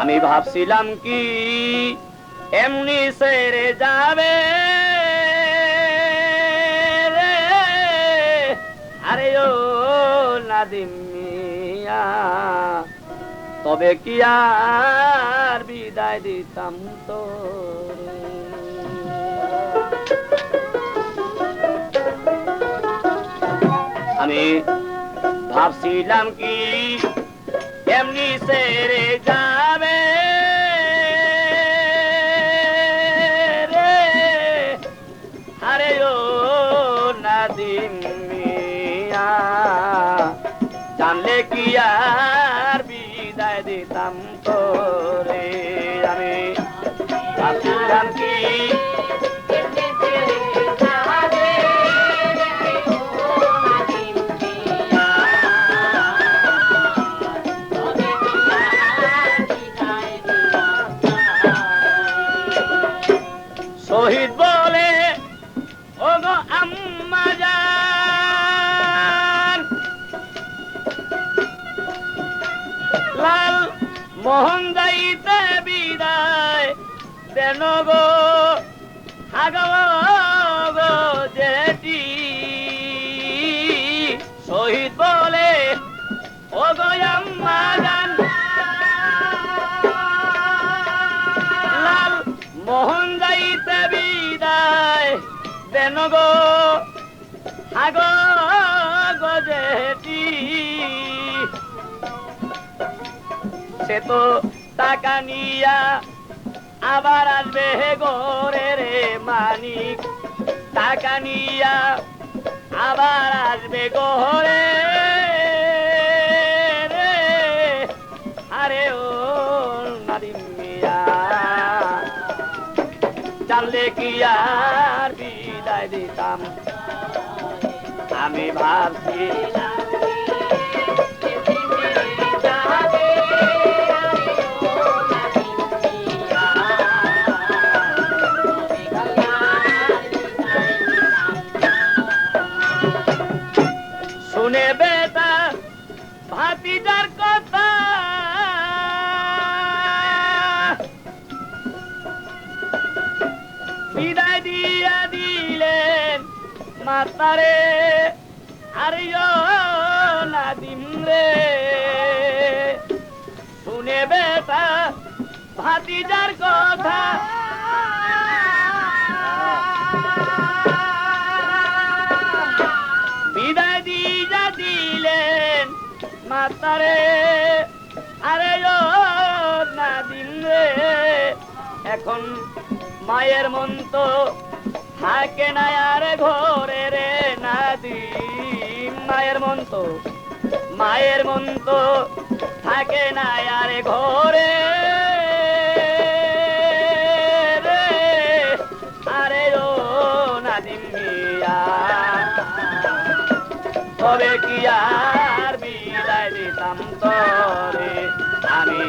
আমি ভাবছিলাম কি, এমনি সেরে যাবে। আরে ও নাদিম মিয়া, তবে কি আর বিদায় দিতাম তো আমি ভাবছিলাম কি এমনি সেরে যাবে। রে, আরে ও নাদিম মিয়া, জানলে কি আর বিদায় দিতাম তোরে আমি? গো লাল মোহন যাইতে বিদায়। দেন গো দেন গো হাগ গজেটি সে তো টাকা নিয়া আবার আসবে গোরে রে মানিক। টাকা নিয়া আবার আসবে গোরে আরে ও নারিম মিয়া, জানলে কি দিতাম আমি ভাবছি শুনে বেটা ভাতিজার কথা বিদায় দিয়া দিলেন মাতারে, আরে ও নাদিম রে শুনে বেটা ভাতিজার কথা। বিদায় দিয়া দিলেন মাতারে, আরে রে এখন মায়ের মন তো থাকে না আর ঘরে রে নাদিম মায়ের মন তো, মায়ের মন তো থাকে না আর ঘরে আরে ও নাদিম মিয়া, তবে কি আর বিদায় দিতাম তরে? আমি